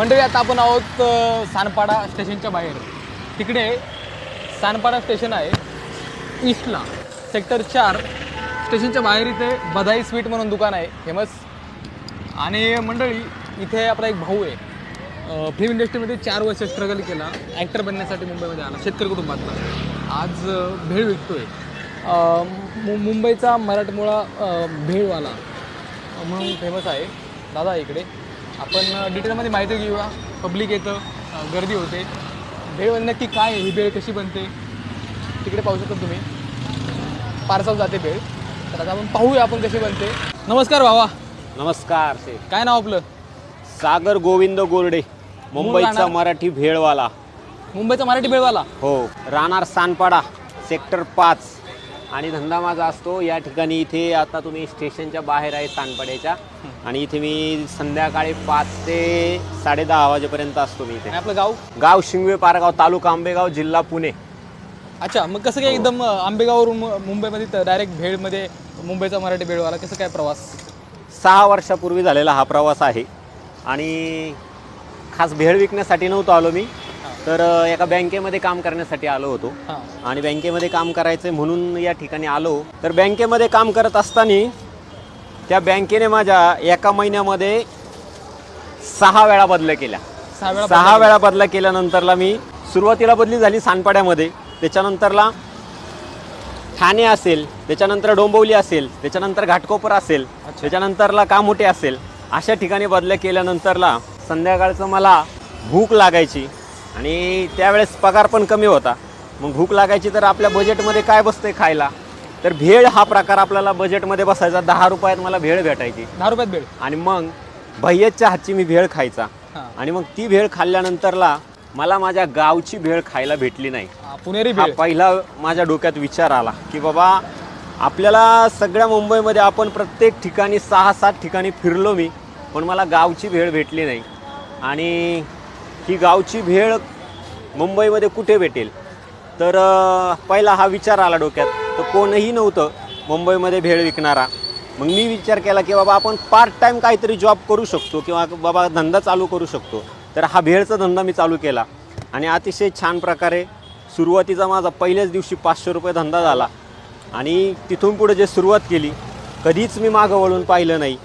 मंडळी आता आपण आहोत सानपाडा स्टेशनच्या बाहेर. तिकडे सानपाडा स्टेशन आहे. ईस्टला. सेक्टर चार. स्टेशनच्या बाहेर इथे बधाई स्वीट म्हणून दुकान आहे फेमस आणि मंडळी इथे आपला एक भाऊ आहे. फिल्म इंडस्ट्रीमध्ये चार वर्ष स्ट्रगल केला. ॲक्टर बनण्यासाठी मुंबईमध्ये आला. शेतकरी कुटुंबातला. आज भेळ विकतो आहे मु मुंबईचा मराठमोळा भेळवाला. म्हणून फेमस आहे. दादा इकडे. आपण डिटेलमध्ये माहिती घेऊया. पब्लिक येतं गर्दी होते. भेळ नक्की काय आहे? ही भेळ कशी बनते? तिकडे पाहू शकता तुम्ही. पार्सल जाते भेळ. तर आता आपण पाहूया आपण कशी बनते. नमस्कार भावा. नमस्कार शेठ. काय नाव आपलं? सागर गोविंद गोरडे मुंबईचा राहणार? मराठी भेळवाला. मुंबईचा मराठी भेळवाला? हो. राहणार सानपाडा सेक्टर पाच. आणि धंदा माझा असतो या ठिकाणी. इथे आता तुम्ही स्टेशनच्या बाहेर आहे सानपाड्याच्या. आणि इथे मी संध्याकाळी पाच ते साडे दहा वाजेपर्यंत असतो मी आणि इथे आपलं गाव? गाव शिंगवे पारगाव तालुका आंबेगाव जिल्हा पुणे. अच्छा मग कसं काय एकदम अ, आंबेगाववरून मु- मुंबईमध्ये डायरेक्ट भेळमध्ये मुंबईचा मराठी भेळवाला कसं काय प्रवास? सहा वर्षापूर्वी झालेला हा प्रवास आहे. आणि खास भेळ विकण्यासाठी नव्हतो आलो मी. तर अ, एका बँकेमध्ये काम करण्यासाठी आलो होतो. हां. आणि बँकेमध्ये काम करायचं म्हणून या ठिकाणी आलो. तर बँकेमध्ये काम करत असताना त्या बँकेने माझ्या एका महिन्यामध्ये सहा वेळा बदल्या केल्या. सहा वेळा सहा वेळा बदल्या केल्यानंतरला मी सुरुवातीला बदली झाली सानपाड्यामध्ये त्याच्यानंतरला ठाणे असेल त्याच्यानंतर डोंबिवली असेल त्याच्यानंतर घाटकोपर असेल त्याच्यानंतरला कामोटे असेल अशा ठिकाणी बदल्या केल्यानंतरला संध्याकाळचं मला भूक लागायची आणि त्यावेळेस पगार पण कमी होता. मग भूक लागायची तर आपल्या बजेटमध्ये काय बसतंय खायला? तर भेळ हा प्रकार आपल्याला बजेटमध्ये बसायचा. दहा रुपयात मला भेळ भेटायची. दहा रुपयात भेळ. आणि मग भैय्याच्या हातची मी भेळ खायचा. आणि मग ती भेळ खाल्ल्यानंतरला मला माझ्या गावची भेळ खायला भेटली नाही. पुणेरी हा भेळ. पहिला माझ्या डोक्यात विचार आला की बाबा आपल्याला सगळ्या मुंबईमध्ये आपण प्रत्येक ठिकाणी सहा सात ठिकाणी फिरलो मी पण मला गावची भेळ भेटली नाही. आणि ही गावची भेळ मुंबईमध्ये कुठे भेटेल? तर पहिला हा विचार आला डोक्यात. तर कोणही नव्हतं. मुंबईमध्ये भेळ विकणारा. मग मी विचार केला की बाबा आपण पार्ट टाईम काहीतरी जॉब करू शकतो किंवा बाबा धंदा चालू करू शकतो. तर हा भेळचा धंदा मी चालू केला. आणि अतिशय छान प्रकारे सुरुवातीचा माझा पहिल्याच दिवशी पाचशे रुपये धंदा झाला. आणि तिथून पुढे जे सुरुवात केली कधीच मी मागं वळून पाहिलं नाही.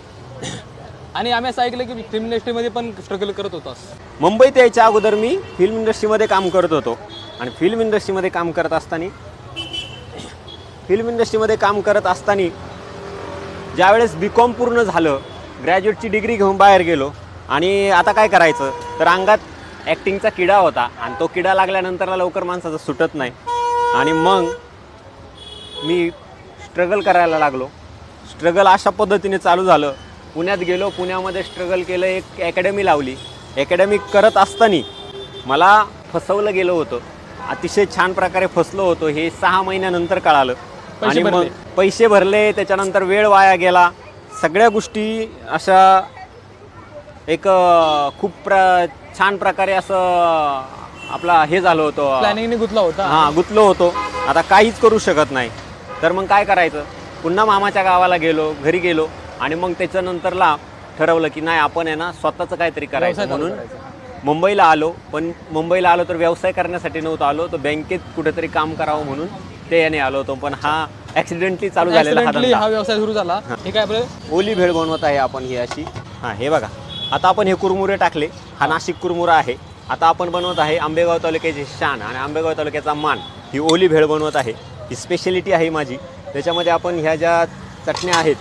आणि आम्ही असं ऐकलं की फिल्म इंडस्ट्रीमध्ये पण स्ट्रगल करत होतास. मुंबईत यायच्या अगोदर मी फिल्म इंडस्ट्रीमध्ये काम करत होतो. आणि फिल्म इंडस्ट्रीमध्ये काम करत असताना फिल्म इंडस्ट्रीमध्ये काम करत असताना ज्यावेळेस बी कॉम पूर्ण झालं ग्रॅज्युएटची डिग्री घेऊन बाहेर गेलो आणि आता काय करायचं? तर अंगात ॲक्टिंगचा किडा होता आणि तो किडा लागल्यानंतर लवकर माणसाचा सुटत नाही. आणि मग मी स्ट्रगल करायला लागलो. स्ट्रगल अशा पद्धतीने चालू झालं. पुण्यात गेलो पुण्यामध्ये स्ट्रगल केलं एक अकॅडमी लावली. अकॅडमी करत असताना मला फसवलं गेलं होतं. अतिशय छान प्रकारे फसलो होतो. हे सहा महिन्यानंतर कळालं. आणि मग? पैसे भरले त्याच्यानंतर वेळ वाया गेला. सगळ्या गोष्टी अशा एक खूप प्र छान प्रकारे असं आपला हे झालं होतं. प्लॅनिंगने गुंतला होता. हा गुतलो होतो. आता काहीच करू शकत नाही. तर मग काय करायचं? पुन्हा मामाच्या गावाला गेलो घरी गेलो आणि मग त्याच्यानंतरला ठरवलं की नाही आपण आहे ना स्वतःचं काहीतरी करायचं म्हणून. मुंबईला आलो. पण मुंबईला आलो तर व्यवसाय करण्यासाठी नव्हतो आलो. तर बँकेत कुठेतरी काम करावं म्हणून ते याने आलो होतो पण हा ॲक्सिडेंटली चालू झालेला हा Accidentally धंदा. हा व्यवसाय सुरू झाला. हे. काय आपलं? ओली भेळ बनवत आहे आपण ही अशी. हां हे बघा. आता आपण हे कुरमुरे टाकले. हा नाशिक कुरमुरा आहे. आता आपण बनवत आहे आंबेगाव तालुक्याची शान आणि आंबेगाव तालुक्याचा मान. ही ओली भेळ बनवत आहे. ही स्पेशलिटी आहे माझी. त्याच्यामध्ये आपण ह्या ज्या चटण्या आहेत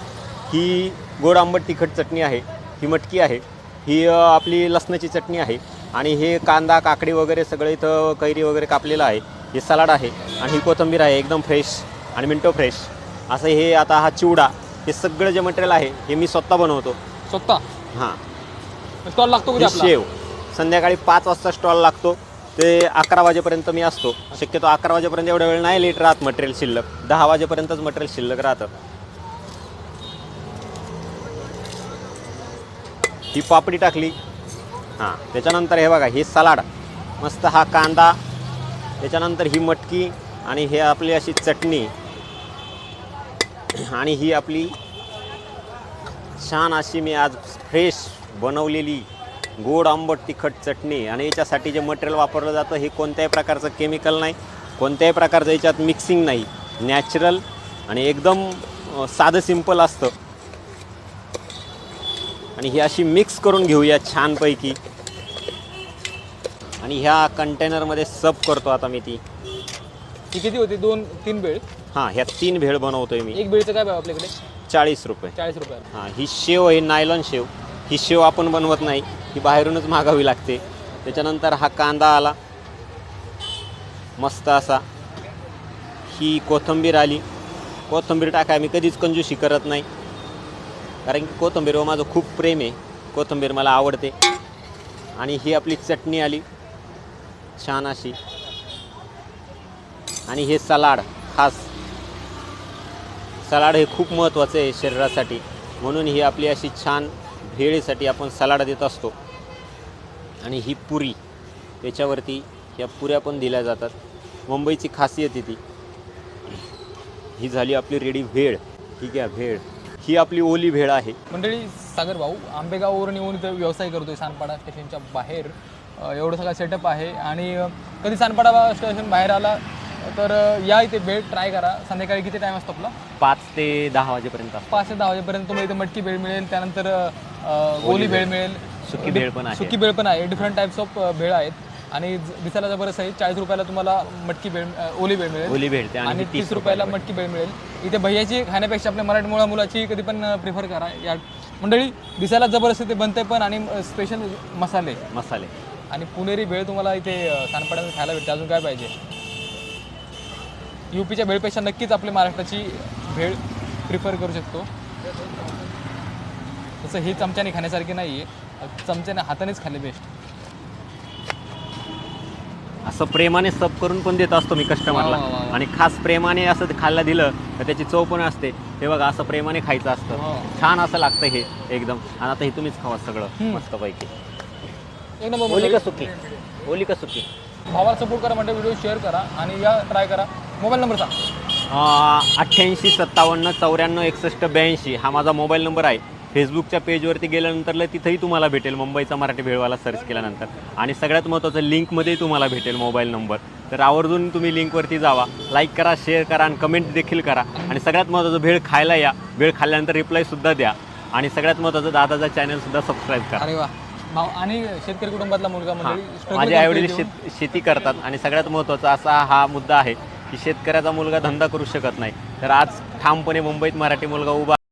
ही गोड आंबट तिखट चटणी आहे ही मटकी आहे ही अ, आपली लसणाची चटणी आहे आणि हे कांदा काकडी वगैरे सगळं इथं कैरी वगैरे कापलेलं आहे. हे सलाड आहे आणि ही कोथिंबीर आहे एकदम फ्रेश आणि मिंटो फ्रेश असं हे आता हा चिवडा हे सगळं जे मटेरियल आहे हे मी स्वतः बनवतो. स्वतः? हां. स्टॉल लागतो आपला? शेव. संध्याकाळी पाच वाजता स्टॉल लागतो. ते अकरा वाजेपर्यंत मी असतो. शक्यतो अकरा वाजेपर्यंत एवढा वेळ नाही लेट राहत मटेरियल शिल्लक. दहा वाजेपर्यंतच मटेरियल शिल्लक राहतं. ही पापडी टाकली. हां. त्याच्यानंतर हे बघा हे सलाड. मस्त हा कांदा त्याच्यानंतर ही मटकी आणि हे आपली अशी चटणी आणि ही आपली छान अशी मी आज फ्रेश बनवलेली गोड आंबट तिखट चटणी. आणि याच्यासाठी जे मटेरियल वापरलं जातं हे कोणत्याही प्रकारचं केमिकल नाही कोणत्याही प्रकारचं याच्यात मिक्सिंग नाही. नॅचरल आणि एकदम साधं सिंपल असतं. आणि ही अशी मिक्स करून घेऊया छानपैकी. आणि ह्या कंटेनरमध्ये सब करतो आता मी ती. ती किती होती? दोन तीन बेळ हां ह्या तीन भेळ बनवतोय मी. एक बेळचं काय भाव आपल्याकडे? चाळीस रुपये. चाळीस रुपयाला हां ही शेव आहे नायलॉन शेव. ही शेव आपण बनवत नाही. ही बाहेरूनच मागावी लागते. त्याच्यानंतर हा कांदा आला. मस्त असा. ही कोथिंबीर आली. कोथिंबीर टाकाय मी कधीच कंजूशी करत नाही. कारण की कोथिंबीरवर माझं खूप प्रेम आहे. कोथिंबीर मला आवडते. आणि ही आपली चटणी आली. छान अशी आणि हे सलाड खास. सलाड हे खूप महत्त्वाचं आहे शरीरासाठी. म्हणून ही आपली अशी छान भेळीसाठी आपण सलाड देत असतो. आणि ही पुरी त्याच्यावरती ह्या पुऱ्या पण दिल्या जातात. मुंबईची खासियत ती. ही झाली आपली रेडी भेळ. ठीक आहे भेळ. ही आपली ओली भेळ आहे. मंडळी सागर भाऊ आंबेगाववरून येऊन इथं व्यवसाय करतोय सानपाडा स्टेशनच्या बाहेर. एवढं सगळं सेटअप आहे. आणि कधी सानपाडा स्टेशन बाहेर आला तर या इथे भेळ ट्राय करा. संध्याकाळी किती टाईम असतो आपला? पाच ते दहा वाजेपर्यंत. पाच ते दहा वाजेपर्यंत तुम्हाला इथे मटकी भेळ मिळेल. त्यानंतर ओली भेळ मिळेल. सुकी भेळ पण आहे. सुकी भेळ पण आहे. डिफरंट टाईप्स ऑफ भेळ आहेत. आणि दिसायला जबरदस्त आहे. चाळीस रुपयाला तुम्हाला मटकी भेळ अ, ओली भेळ मिळेल. ओली भेळते आणि तीस रुपयाला मटकी भेळ मिळेल. इथे भैयाची खाण्यापेक्षा आपल्या मराठी मुळा मुलाची कधी पण प्रिफर करा. या मंडळी दिसायला जबरदस्त ते बनते पण आणि स्पेशल मसाले. मसाले. आणि पुणेरी भेळ तुम्हाला इथे अ, सानपाड्यात खायला भेटते. अजून काय पाहिजे? युपीच्या भेळपेक्षा नक्कीच आपल्या महाराष्ट्राची भेळ प्रिफर करू शकतो. तसं ही चमच्याने खाण्यासारखी नाही आहे चमच्याने हातानेच खाल्ले बेस्ट असं प्रेमाने सब करून पण देत असतो मी कस्टमरला. आणि खास प्रेमाने असं खायला दिलं तर त्याची चव पण असते. हे बघा असं प्रेमाने खायचं असतं. छान असं लागतं हे एकदम. आणि आता हे तुम्हीच खावा सगळं. मस्तपैकी. एक नंबर ओली मंडळी. का सुकी. ओली का सुकी. भावाला सपोर्ट करा म्हणजे व्हिडिओ शेअर करा आणि या ट्राय करा. मोबाईल नंबर सांग. अठ्ठ्याऐंशी सत्तावन्न चौऱ्याण्णव एकसष्ट ब्याऐंशी. हा माझा मोबाईल नंबर आहे. फेसबुकच्या पेजवरती गेल्यानंतर तिथंही तुम्हाला भेटेल. मुंबईचा मराठी भेळवाला सर्च केल्यानंतर. आणि सगळ्यात महत्त्वाचं लिंकमध्येही तुम्हाला भेटेल मोबाईल नंबर तर आवर्जून तुम्ही लिंकवरती जावा. लाईक करा शेअर करा आणि कमेंट देखील करा. आणि सगळ्यात महत्त्वाचं भेळ खायला या. भेळ खाल्ल्यानंतर रिप्लायसुद्धा द्या. आणि सगळ्यात महत्त्वाचं दादाचा चॅनलसुद्धा सबस्क्राईब करा. अरे वा. आणि शेतकरी कुटुंबातला मुलगा struggle माझे करतोय आईवडील तो. शेत शेती करतात आणि सगळ्यात महत्त्वाचा असा हा मुद्दा आहे की शेतकऱ्याचा मुलगा धंदा करू शकत नाही तर आज ठामपणे मुंबईत मराठी मुलगा उभा